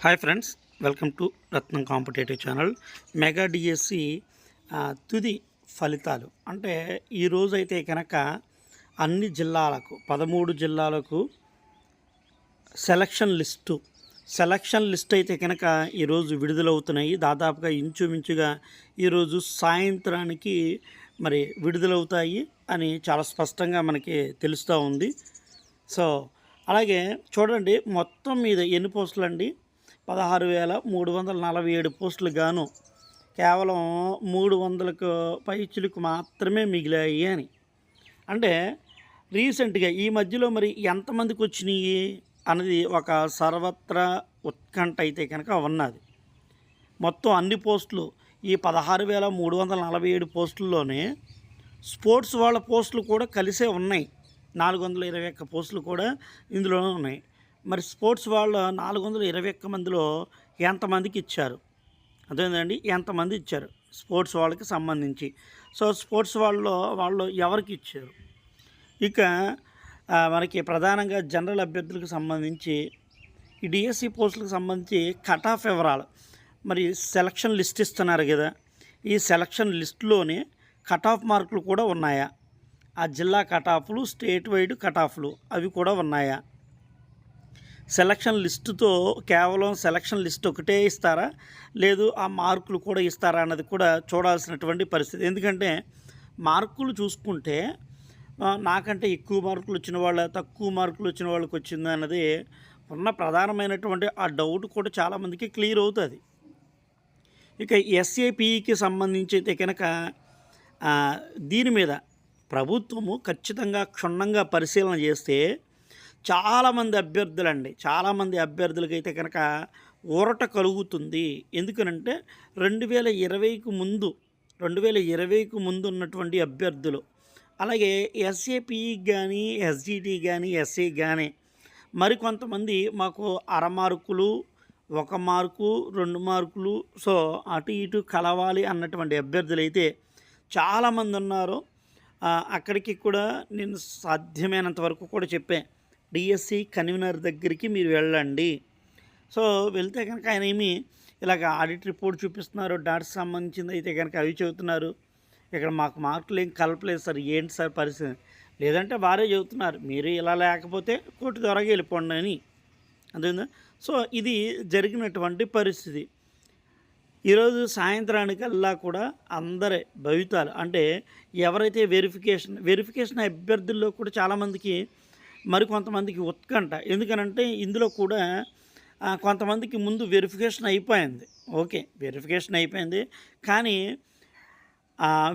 Hi friends welcome to Ratnam competitive channel mega DSC తుది ఫలితాలు. అంటే ఈరోజు అయితే కనుక అన్ని జిల్లాలకు పదమూడు జిల్లాలకు సెలక్షన్ లిస్టు సెలక్షన్ లిస్ట్ అయితే కనుక ఈరోజు విడుదలవుతున్నాయి. దాదాపుగా ఇంచుమించుగా ఈరోజు సాయంత్రానికి మరి విడుదలవుతాయి అని చాలా స్పష్టంగా మనకి తెలుస్తూ ఉంది. సో అలాగే చూడండి మొత్తం మీద ఎన్ని పోస్టులు అండి పదహారు వేల మూడు వందల నలభై ఏడు పోస్టులు గాను కేవలం మూడు వందలకు పైచులకు మాత్రమే మిగిలాయి అని. అంటే రీసెంట్గా ఈ మధ్యలో మరి ఎంతమందికి వచ్చినాయి అన్నది ఒక సర్వత్రా ఉత్కంఠ అయితే కనుక ఉన్నది. మొత్తం అన్ని పోస్టులు ఈ పదహారు వేల మూడు వందల నలభై ఏడు పోస్టుల్లోనే స్పోర్ట్స్ వాళ్ళ పోస్టులు కూడా కలిసే ఉన్నాయి. నాలుగు వందల ఇరవై ఒక్క పోస్టులు కూడా ఇందులోనే ఉన్నాయి. మరి స్పోర్ట్స్ వాళ్ళు నాలుగు వందల ఇరవై ఒక్క మందిలో ఎంతమందికి ఇచ్చారు? అదేంటండి ఎంతమంది ఇచ్చారు? స్పోర్ట్స్ వాళ్ళకి సంబంధించి. సో స్పోర్ట్స్ వాళ్ళలో వాళ్ళు ఎవరికి ఇచ్చారు? ఇక మనకి ప్రధానంగా జనరల్ అభ్యర్థులకు సంబంధించి ఈ డిఎస్సి పోస్టులకు సంబంధించి కట్ ఆఫ్ వివరాలు. మరి సెలక్షన్ లిస్ట్ ఇస్తున్నారు కదా. ఈ సెలక్షన్ లిస్టులోనే కట్ ఆఫ్ మార్కులు కూడా ఉన్నాయా? ఆ జిల్లా కట్ ఆఫ్లు స్టేట్ వైడ్ కట్ ఆఫ్లు అవి కూడా ఉన్నాయా? సెలక్షన్ లిస్టుతో కేవలం సెలక్షన్ లిస్ట్ ఒకటే ఇస్తారా? లేదు ఆ మార్కులు కూడా ఇస్తారా అన్నది కూడా చూడాల్సినటువంటి పరిస్థితి. ఎందుకంటే మార్కులు చూసుకుంటే నాకంటే ఎక్కువ మార్కులు వచ్చిన వాళ్ళ తక్కువ మార్కులు వచ్చిన వాళ్ళకి వచ్చింది అన్నది ఉన్న ప్రధానమైనటువంటి ఆ డౌట్ కూడా చాలామందికి క్లియర్ అవుతుంది. ఇక ఎస్ఏపిఈకి సంబంధించి అయితే కనుక దీని మీద ప్రభుత్వము ఖచ్చితంగా క్షుణ్ణంగా పరిశీలన చేస్తే చాలామంది అభ్యర్థులండి. చాలామంది అభ్యర్థులకైతే కనుక ఊరట కలుగుతుంది. ఎందుకనంటే రెండు వేల ఇరవైకి ముందు రెండు వేల ఇరవైకి ముందు ఉన్నటువంటి అభ్యర్థులు అలాగే ఎస్ఏపిఈ కానీ ఎస్జిటి కానీ ఎస్ఏ కానీ మరికొంతమంది మాకు అర మార్కులు ఒక మార్కు రెండు మార్కులు సో అటు ఇటు కలవాలి అన్నటువంటి అభ్యర్థులు అయితే చాలామంది ఉన్నారు. అక్కడికి కూడా నేను సాధ్యమైనంత వరకు కూడా చెప్పాను. డిఎస్సి కన్వీనర్ దగ్గరికి మీరు వెళ్ళండి. సో వెళ్తే కనుక ఆయన ఏమి ఇలాగ ఆడిట్ రిపోర్ట్ చూపిస్తున్నారు. డాట్స్ సంబంధించింది అయితే కనుక అవి చెబుతున్నారు. ఇక్కడ మాకు మార్కులు ఏం కలపలేదు సార్. ఏంటి సార్ పరిస్థితి? లేదంటే వారే చెబుతున్నారు. మీరు ఇలా లేకపోతే కోర్టు ద్వారా వెళ్ళిపోండి అని. అర్థమైందా? సో ఇది జరిగినటువంటి పరిస్థితి. ఈరోజు సాయంత్రానికల్లా కూడా అందరి భవితాలు అంటే ఎవరైతే వెరిఫికేషన్ వెరిఫికేషన్ అభ్యర్థుల్లో కూడా చాలామందికి మరి కొంతమందికి ఉత్కంఠ. ఎందుకనంటే ఇందులో కూడా కొంతమందికి ముందు వెరిఫికేషన్ అయిపోయింది. ఓకే వెరిఫికేషన్ అయిపోయింది. కానీ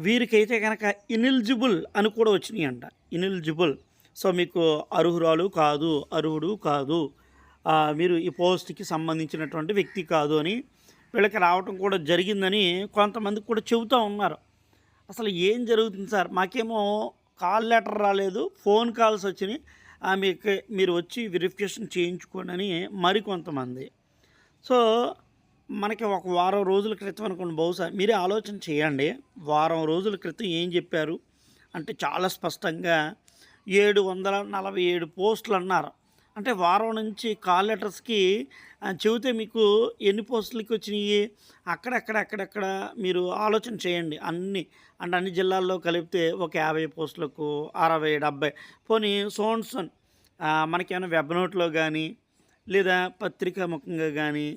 వీరికైతే కనుక ఇనిలిజిబుల్ అని కూడా వచ్చినాయి అంట ఇనిలిజిబుల్ సో మీకు అర్హురాలు కాదు అర్హుడు కాదు. మీరు ఈ పోస్ట్కి సంబంధించినటువంటి వ్యక్తి కాదు అని వీళ్ళకి రావటం కూడా జరిగిందని కొంతమంది కూడా చెబుతూ ఉన్నారు. అసలు ఏం జరుగుతుంది సార్? మాకేమో కాల్ లెటర్ రాలేదు ఫోన్ కాల్స్ వచ్చినాయి. ఆ, మీకు మీరు వచ్చి వెరిఫికేషన్ చేయించుకోండి అని మరికొంతమంది. సో మనకి ఒక వారం రోజుల క్రితం అనుకోండి బహుశా మీరే ఆలోచన చేయండి. వారం రోజుల క్రితం ఏం చెప్పారు? అంటే చాలా స్పష్టంగా ఏడు వందల నలభై ఏడు పోస్టులు అన్నారు. అంటే వారం నుంచి కాల్ లెటర్స్కి చెబితే మీకు ఎన్ని పోస్టులకి వచ్చినాయి అక్కడక్కడ అక్కడక్కడ మీరు ఆలోచన చేయండి. అన్ని అంటే అన్ని జిల్లాల్లో కలిపితే ఒక యాభై పోస్టులకు అరవై డెబ్బై. పోనీ సోన్సన్ మనకేమైనా వెబ్ నోట్లో కానీ లేదా పత్రికా ముఖంగా కానీ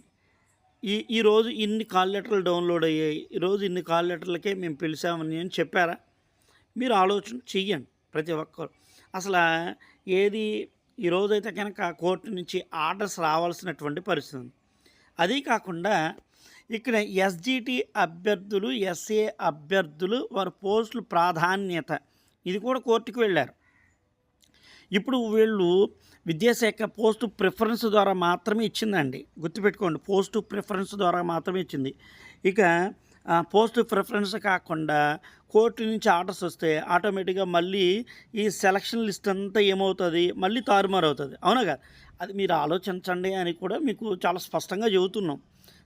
ఈ ఈరోజు ఇన్ని కాల్ లెటర్లు డౌన్లోడ్ అయ్యాయి. ఈరోజు ఇన్ని కాల్ లెటర్లకే మేము పిలిచామని అని చెప్పారా? మీరు ఆలోచన చెయ్యండి ప్రతి ఒక్కరు. అసలు ఏది ఈరోజైతే కనుక కోర్టు నుంచి ఆర్డర్స్ రావాల్సినటువంటి పరిస్థితి ఉంది. అదీ కాకుండా ఇక్కడ ఎస్జిటి అభ్యర్థులు ఎస్ఏ అభ్యర్థులు వారి పోస్టులు ప్రాధాన్యత. ఇది కూడా కోర్టుకు వెళ్ళారు. ఇప్పుడు వీళ్ళు విద్యాశాఖ పోస్ట్ ప్రిఫరెన్స్ ద్వారా మాత్రమే ఇచ్చిందండి. గుర్తుపెట్టుకోండి పోస్ట్ ప్రిఫరెన్స్ ద్వారా మాత్రమే ఇచ్చింది. ఇక పోస్ట్ ప్రిఫరెన్స్ కాకుండా కోర్టు నుంచి ఆర్డర్స్ వస్తే ఆటోమేటిక్గా మళ్ళీ ఈ సెలక్షన్ లిస్ట్ అంతా ఏమవుతుంది? మళ్ళీ తారుమారు అవుతుంది అవునా కదా? అది మీరు ఆలోచించండి అని కూడా మీకు చాలా స్పష్టంగా చెబుతున్నాం.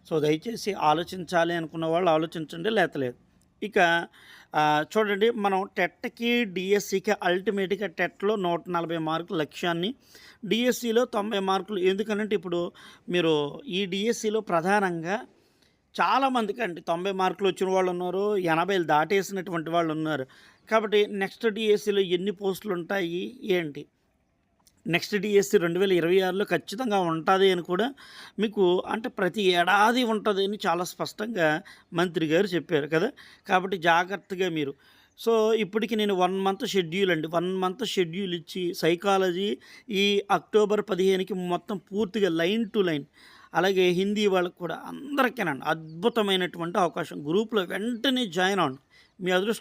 సో దయచేసి ఆలోచించాలి అనుకున్న వాళ్ళు ఆలోచించండి లేతలేదు ఇక చూడండి మనం టెట్కి డిఎస్సికి అల్టిమేట్గా టెట్లో నూట నలభై మార్కుల లక్ష్యాన్ని డిఎస్సిలో తొంభై మార్కులు. ఎందుకనంటే ఇప్పుడు మీరు ఈ డిఎస్సిలో ప్రధానంగా చాలామందికి అండి. తొంభై మార్కులు వచ్చిన వాళ్ళు ఉన్నారు ఎనభైలు దాటేసినటువంటి వాళ్ళు ఉన్నారు. కాబట్టి నెక్స్ట్ డిఎస్సిలో ఎన్ని పోస్టులు ఉంటాయి ఏంటి? నెక్స్ట్ డిఎస్సి రెండు వేల ఇరవై ఆరులో ఖచ్చితంగా ఉంటుంది అని కూడా మీకు అంటే ప్రతి ఏడాది ఉంటుంది అని చాలా స్పష్టంగా మంత్రి గారు చెప్పారు కదా. కాబట్టి జాగ్రత్తగా మీరు. సో ఇప్పటికి నేను వన్ మంత్ షెడ్యూల్ అండి. వన్ మంత్ షెడ్యూల్ ఇచ్చి సైకాలజీ ఈ అక్టోబర్ పదిహేనుకి మొత్తం పూర్తిగా లైన్ టు లైన్ అలాగే హిందీ వాళ్ళకి కూడా అందరికీనండి అద్భుతమైనటువంటి అవకాశం. గ్రూప్లో వెంటనే జాయిన్ అవ్వండి. మీ అదృష్టం